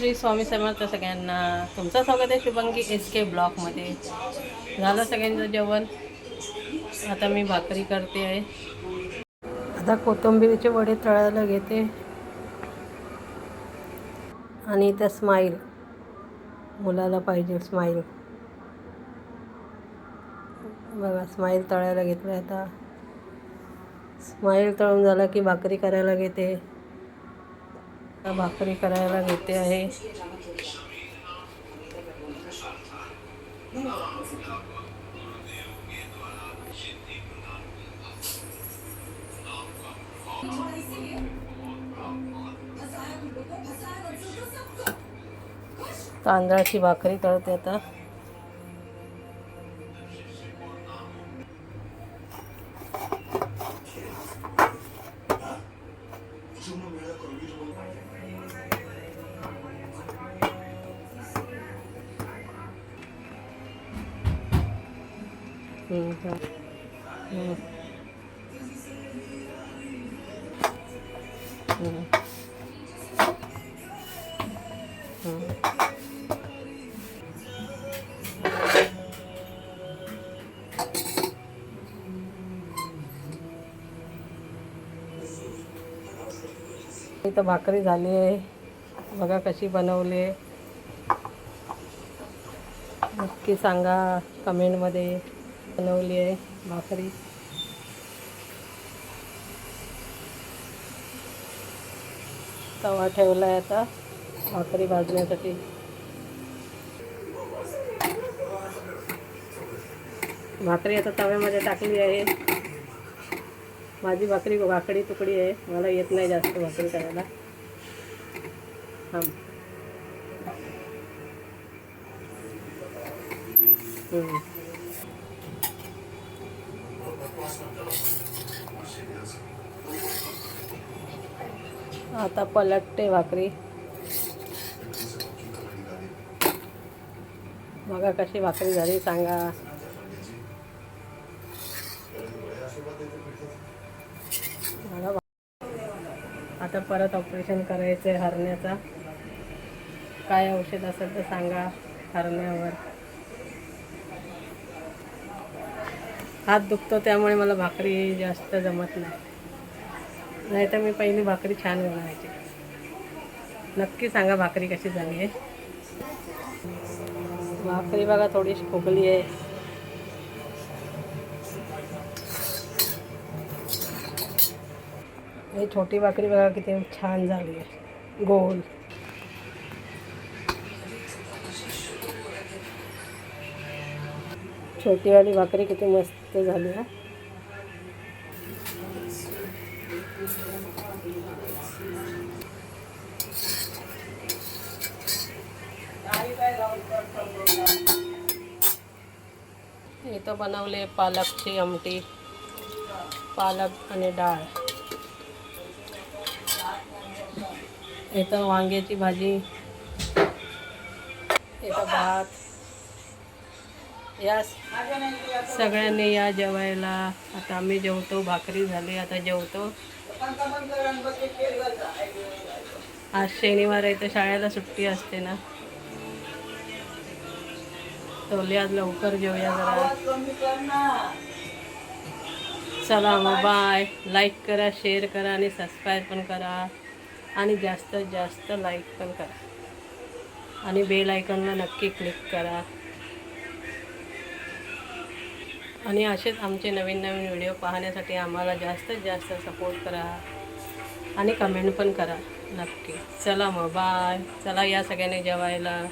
श्री स्वामी समर्थ सगळ्यांना. तुमचं स्वागत आहे शुभंगी एस के ब्लॉकमध्ये. झालं सगळ्यांचं जेवण? आता मी भाकरी करते आहे. आता कोथिंबिरीचे वडे तळायला घेते. आणि त्या स्माईल मुलाला पाहिजे स्माईल बघा स्माईल तळायला घेतलं आता. स्माईल तळून झाला की भाकरी करायला घेते. भाकरी करायला घेते आहे. तांदळाची भाकरी तळते आता. इथं भाकरी झाली आहे. बघा कशी बनवली आहे. नक्की सांगा कमेंटमध्ये बनवली आहे भाकरी. तवा ठेवला आहे आता भाकरी भाजण्यासाठी. भाकरी आता तव्यामध्ये टाकली आहे. माझी भाकरी भाकरी तुकडी आहे. मला येत नाही जास्त भाकरी करायला. हां हम्म. आता पलटते भाकरी. बघा कशी भाकरी झाली सांगा. आता परत ऑपरेशन करायचं आहे हरण्याचा. काय औषध असेल तर सांगा हरण्यावर. हात दुखतो त्यामुळे मला भाकरी जास्त जमत नाही. नाही तर मी पहिली भाकरी छान बनवायची. नक्की सांगा भाकरी कशी झाली आहे. भाकरी बघा थोडीशी फुगली आहे. ही छोटी भाकरी बघा किती छान झाली आहे. गोल. छोटीवाली भाकरी किती मस्त झाली आहे इथं बनवले पालकची आमटी पालक आणि डाळ. इथं वांग्याची भाजी इथं भात. या सगळ्यांनी या जेवायला. आता आम्ही जेवतो भाकरी झाली आता जेवतो. आज शनिवार आहे तर शाळेला सुट्टी असते ना. तोले आज लवकर घेऊया जरा. चला मग बाय लाईक करा शेअर करा आणि सबस्क्राईब पण करा. आणि जास्तीत जास्त लाईक पण करा. आणि बेल आयकॉनला नक्की क्लिक करा. आणि असेच आमचे नवीन नवीन व्हिडिओ पाहण्यासाठी आम्हाला जास्तीत जास्त सपोर्ट करा. आणि कमेंट पण करा. नक्की. चला मग बाय चला या सगळ्यांनी जेवायला.